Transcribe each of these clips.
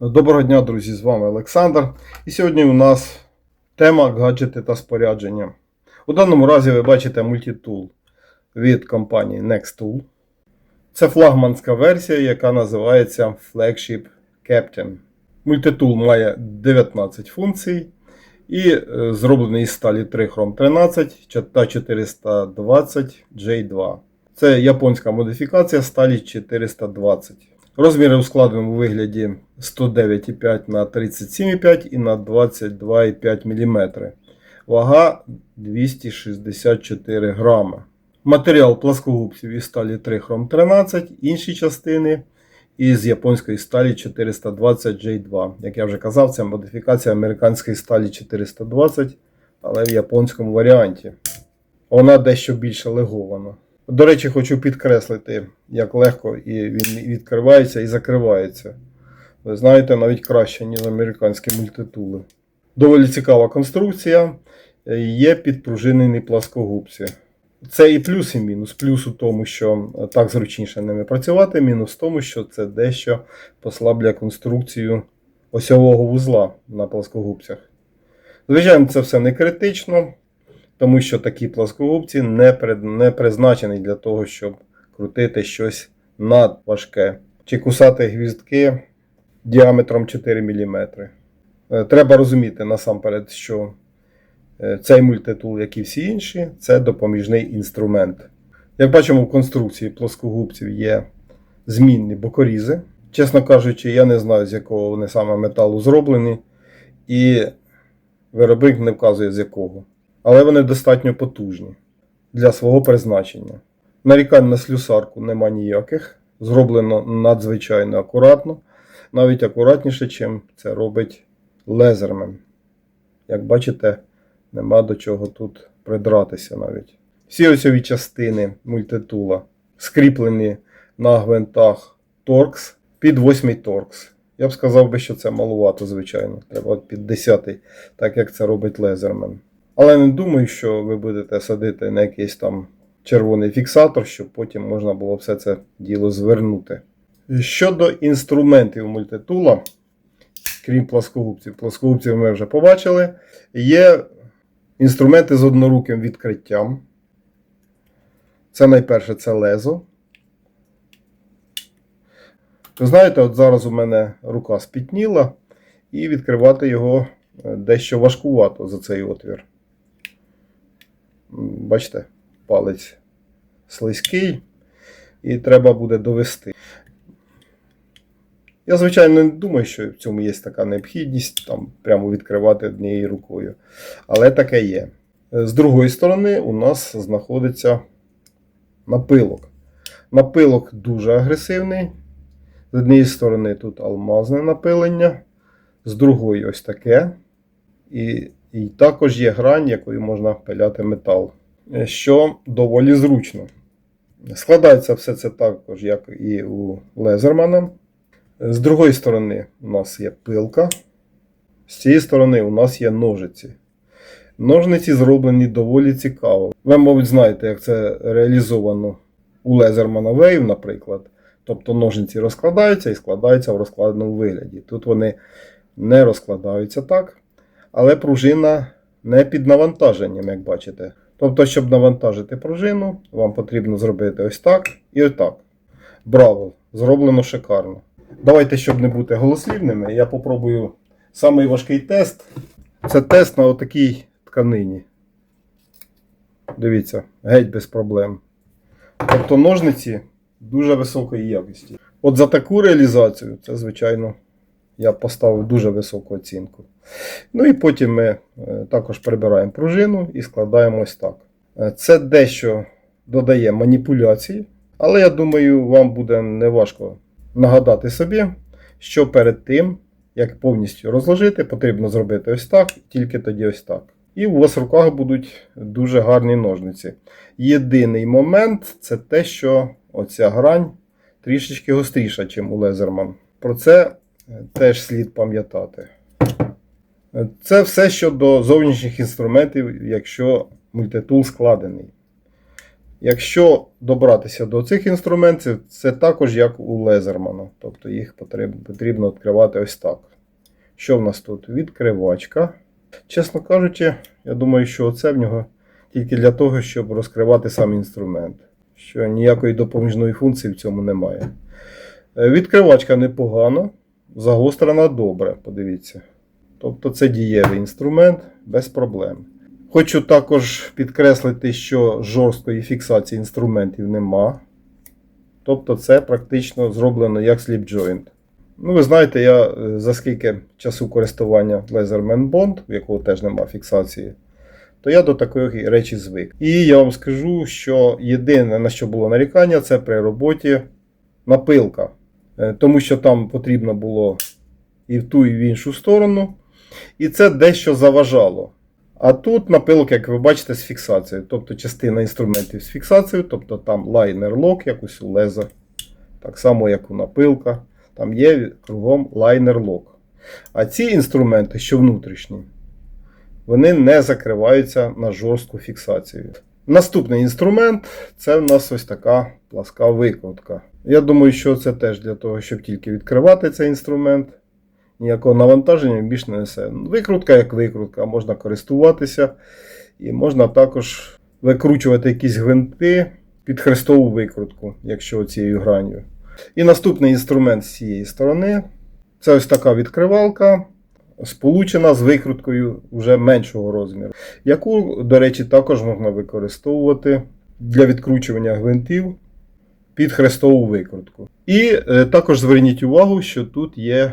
Доброго дня, друзі! З вами Олександр. І сьогодні у нас тема гаджети та спорядження. У даному разі ви бачите мультитул від компанії Nextool. Це флагманська версія, яка називається Flagship Captain. Мультитул має 19 функцій і е, зроблений із сталі 3 Chrome 13 та 420 J2. Це японська модифікація сталі 420. Розміри ускладені у вигляді 109,5 на 37,5 і на 22,5 мм. Вага 264 грама. Матеріал пласкогубців із сталі 3 Chrome 13, інші частини із японської сталі 420 J2. Як я вже казав, це модифікація американської сталі 420, але в японському варіанті. Вона дещо більше легована. До речі, хочу підкреслити, як легко і він відкривається і закривається. Ви знаєте, навіть краще, ніж американські мультитули. Доволі цікава конструкція. Є підпружинені пласкогубці. Це і плюс, і мінус. Плюс у тому, що так зручніше ними працювати, мінус в тому, що це дещо послаблює конструкцію осьового вузла на пласкогубцях. Звичайно, це все не критично, тому що такі пласкогубці не, при- не призначені для того, щоб крутити щось надважке чи кусати гвіздки діаметром 4 мм. Треба розуміти насамперед, що е, цей мультитул, як і всі інші, це допоміжний інструмент. Як бачимо, в конструкції плоскогубців є змінні бокорізи. Чесно кажучи, я не знаю, з якого вони саме металу зроблені, і виробник не вказує з якого. Але вони достатньо потужні для свого призначення. Нарікань на слюсарку нема ніяких. Зроблено надзвичайно акуратно, навіть акуратніше, чим це робить лезермен. Як бачите, нема до чого тут придратися навіть. Всі осьові частини мультитула скріплені на гвинтах Torx під 8 Torx. Я б сказав би, що це малувато, звичайно. Треба під 10, так як це робить лезермен. Але не думаю, що ви будете садити на якийсь там червоний фіксатор, щоб потім можна було все це діло звернути. Щодо інструментів мультитула, крім пласкогубців, пласкогубців ми вже побачили, є інструменти з одноруким відкриттям. Це найперше це лезо. Ви знаєте, от зараз у мене рука спітніла, і відкривати його е, дещо важкувато за цей отвір. Бачите, палець слизький, і треба буде довести. Я, звичайно, не думаю, що в цьому є така необхідність там прямо відкривати однією рукою. Але таке є. З другої сторони, у нас знаходиться напилок. Напилок дуже агресивний. З однієї сторони тут алмазне напилення, з другої ось таке. І, і також є грань, якою можна пиляти метал, е, що доволі зручно. Складається все це також, як і у Лезермана. З другої сторони у нас є пилка. З цієї сторони у нас є ножиці. Ножниці зроблені доволі цікаво. Ви, мабуть, знаєте, як це реалізовано у Лезермана Wave, наприклад. Тобто ножниці розкладаються і складаються в розкладеному вигляді. Тут вони не розкладаються так, але пружина не під навантаженням, як бачите. Тобто, щоб навантажити пружину, вам потрібно зробити ось так і отак. Браво! Зроблено шикарно. Давайте, щоб не бути голослівними, я попробую самий важкий тест. Це тест на отакій тканині. Дивіться, геть без проблем. Тобто ножниці дуже високої якості. От за таку реалізацію, це, звичайно, я поставив дуже високу оцінку. Ну і потім ми е, також прибираємо пружину і складаємо ось так. Е, Це дещо додає маніпуляцій, але я думаю, вам буде неважко нагадати собі, що перед тим, як повністю розложити, потрібно зробити ось так, тільки тоді ось так. І у вас в руках будуть дуже гарні ножниці. Єдиний момент це те, що оця грань трішечки гостріша, ніж у Лезерман. Про це е, теж слід пам'ятати. Це все щодо зовнішніх інструментів, якщо мультитул складений. Якщо добратися до цих інструментів, це також як у Лезермана. Тобто їх потрібно, потрібно відкривати ось так. Що в нас тут? Відкривачка. Чесно кажучи, я думаю, що це в нього тільки для того, щоб розкривати сам інструмент. Що ніякої допоміжної функції в цьому немає. Е, Відкривачка непогано, загострена добре, подивіться. Тобто це дієвий інструмент без проблем. Хочу також підкреслити, що жорсткої фіксації інструментів нема. Тобто це практично зроблено як joint. Ну, ви знаєте, я е, за скільки часу користування Laserman Bond, в якого теж нема фіксації, то я до такої речі звик. І я вам скажу, що єдине, на що було нарікання, це при роботі напилка. Е, Тому що там потрібно було і в ту, і в іншу сторону. І це дещо заважало. А тут напилок, як ви бачите, з фіксацією. Тобто частина інструментів з фіксацією, тобто там лайнер лок, як ось у леза. Так само, як у напилка. Там є кругом лайнер лок. А ці інструменти, що внутрішні, вони не закриваються на жорстку фіксацію. Наступний інструмент це в нас ось така пласка викрутка. Я думаю, що це теж для того, щоб тільки відкривати цей інструмент. Ніякого навантаження більш не несе. Викрутка як викрутка, можна користуватися. І можна також викручувати якісь гвинти під хрестову викрутку, якщо цією гранью. І наступний інструмент з цієї сторони це ось така відкривалка, сполучена з викруткою вже меншого розміру, яку, до речі, також можна використовувати для відкручування гвинтів під хрестову викрутку. І е, також зверніть увагу, що тут є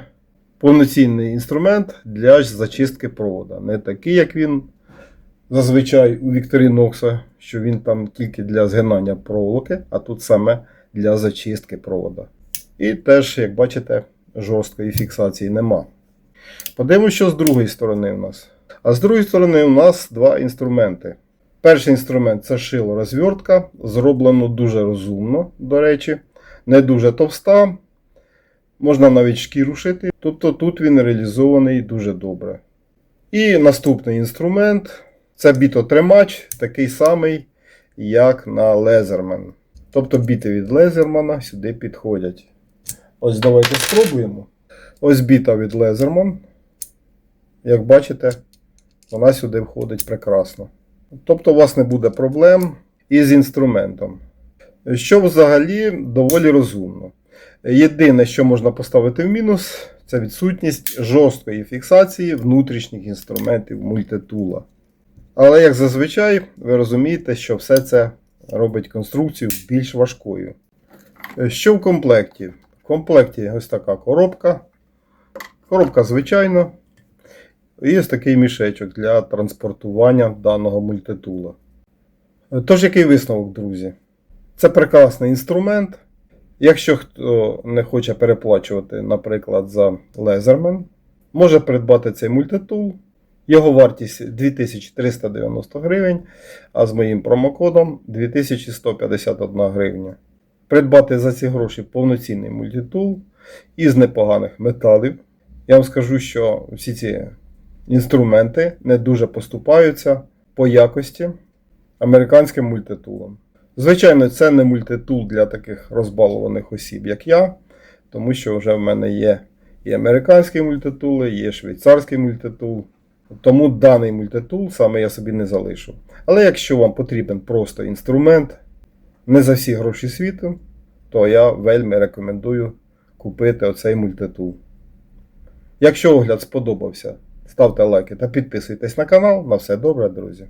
повноцінний інструмент для зачистки провода. Не такий, як він зазвичай у Victorinox, що він там тільки для згинання проволоки, а тут саме для зачистки провода. І теж, як бачите, жорсткої фіксації нема. Подивимося, що з другої сторони у нас. А з другої сторони у нас два інструменти. Перший інструмент це шило розвертка, зроблено дуже розумно, до речі, не дуже товста. Можна навіть шкіру шити. Тобто тут він реалізований дуже добре. І наступний інструмент це бітотримач, такий самий, як на Лезермен. Тобто біти від Лезермана сюди підходять. Ось давайте спробуємо. Ось біта від Лезерман. Як бачите, вона сюди входить прекрасно. Тобто, у вас не буде проблем із інструментом. Що взагалі доволі розумно. Єдине, що можна поставити в мінус, це відсутність жорсткої фіксації внутрішніх інструментів мультитула. Але, як зазвичай, ви розумієте, що все це робить конструкцію більш важкою. Що в комплекті? В комплекті ось така коробка. Коробка звичайна. І ось такий мішечок для транспортування даного мультитула. Тож, який висновок, друзі? Це прекрасний інструмент. Якщо хто не хоче переплачувати, наприклад, за Laserman, може придбати цей мультитул. Його вартість 2390 гривень, а з моїм промокодом 2151 гривня. Придбати за ці гроші повноцінний мультитул із непоганих металів. Я вам скажу, що всі ці інструменти не дуже поступаються по якості американським мультитулам. Звичайно, це не мультитул для таких розбалованих осіб, як я, тому що вже в мене є і американські мультитули, є швейцарський мультитул. Тому даний мультитул саме я собі не залишу. Але якщо вам потрібен просто інструмент, не за всі гроші світу, то я вельми рекомендую купити оцей мультитул. Якщо огляд сподобався, ставте лайки та підписуйтесь на канал. На все добре, друзі!